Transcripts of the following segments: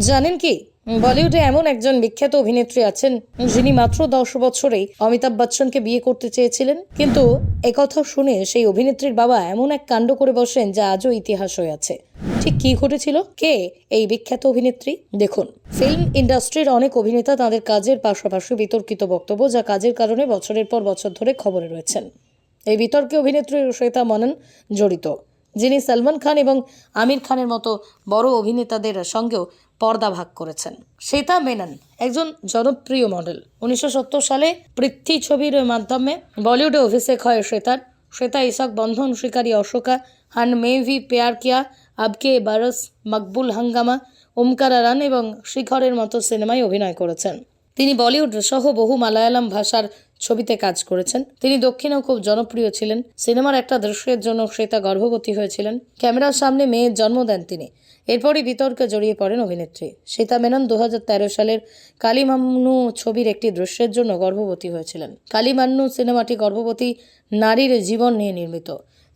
জানেন কি? বলিউডে এমন একজন বিখ্যাত অভিনেত্রী আছেন, যিনি মাত্র দশ বছরেই অমিতাভ বচ্চনকে বিয়ে করতে চেয়েছিলেন। কিন্তু একথা শুনে সেই অভিনেত্রীর বাবা এমন এক কাণ্ড করে বসেন, যা আজও ইতিহাস হয়ে আছে। ঠিক কি ঘটেছিল? কে এই বিখ্যাত অভিনেত্রী? দেখুন, ফিল্ম ইন্ডাস্ট্রির অনেক অভিনেতা তাদের কাজের পাশাপাশি বিতর্কিত বক্তব্য, যা কাজের কারণে বছরের পর বছর ধরে খবরে রয়েছেন। এই বিতর্কে অভিনেত্রী শ্বেতা মনন জড়িত। যিনি সলমান খান এবং আমির খানের মতো বড় অভিনেতাদের সঙ্গেও পর্দা ভাগ করেছেন। শ্বেতা মেনন, একজন জনপ্রিয় মডেল। উনিশশো সত্তর সালে পৃথ্বী ছবির মাধ্যমে বলিউডে অভিষেক হয় শ্বেতার। শ্বেতা ইসাক বন্ধন শিকারী অশোকা, হান মেভি, পেয়ার কিয়া, আবকে বারস, মকবুল হাঙ্গামা, ওমকার রান এবং শিখরের মতো সিনেমায় অভিনয় করেছেন। তিনি বলিউড সহ বহু মালায়ালাম ভাষার ছবিতে কাজ করেছেন। তিনি দক্ষিণেও খুব জনপ্রিয় ছিলেন। সিনেমার একটা দৃশ্যের জন্য শ্বেতা গর্ভবতী হয়েছিলেন। ক্যামেরার সামনে মেয়ের জন্ম দেন তিনি। এরপরই বিতর্কে জড়িয়ে পড়েন অভিনেত্রী। সীতা মেনন দু হাজার তেরো সালের কালিমান্নু ছবির একটি দৃশ্যের জন্য গর্ভবতী হয়েছিলেন। কালিমান্নু সিনেমাটি গর্ভবতী নারীর জীবন নিয়ে নির্মিত।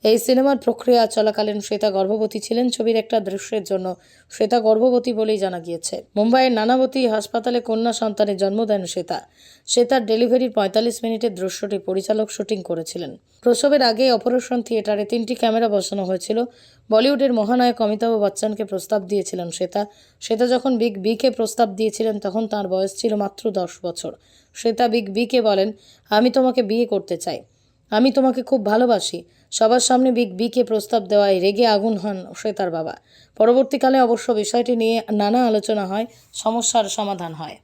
এই সিনেমার প্রক্রিয়া চলাকালীন শ্বেতা গর্ভবতী ছিলেন ছবির একটা দৃশ্যের জন্য। শ্বেতা গর্ভবতী বলেই জানা গিয়েছে। মুম্বাইয়ের নানাবতী হাসপাতালে কন্যা সন্তানের জন্ম দেন শ্বেতা। শ্বেতার ডেলিভারির পঁয়তাল্লিশ মিনিটের দৃশ্যটি পরিচালক শুটিং করেছিলেন। প্রসবের আগে অপারেশন থিয়েটারে তিনটি ক্যামেরা বসানো হয়েছিল। বলিউডের মহানায়ক অমিতাভ বচ্চনকে প্রস্তাব দিয়েছিলেন শ্বেতা। শ্বেতা যখন বিগ বিকে প্রস্তাব দিয়েছিলেন, তখন তার বয়স ছিল মাত্র দশ বছর। শ্বেতা বিগ বিকে বলেন, আমি তোমাকে বিয়ে করতে চাই। আমি তোমাকে খুব ভালোবাসি। সবার সামনে বিগ বিকে প্রস্তাব দেওয়ায় রেগে আগুন হন শ্বেতার বাবা। পরবর্তীকালে অবশ্য বিষয়টি নিয়ে নানা আলোচনা হয়, সমস্যার সমাধান হয়।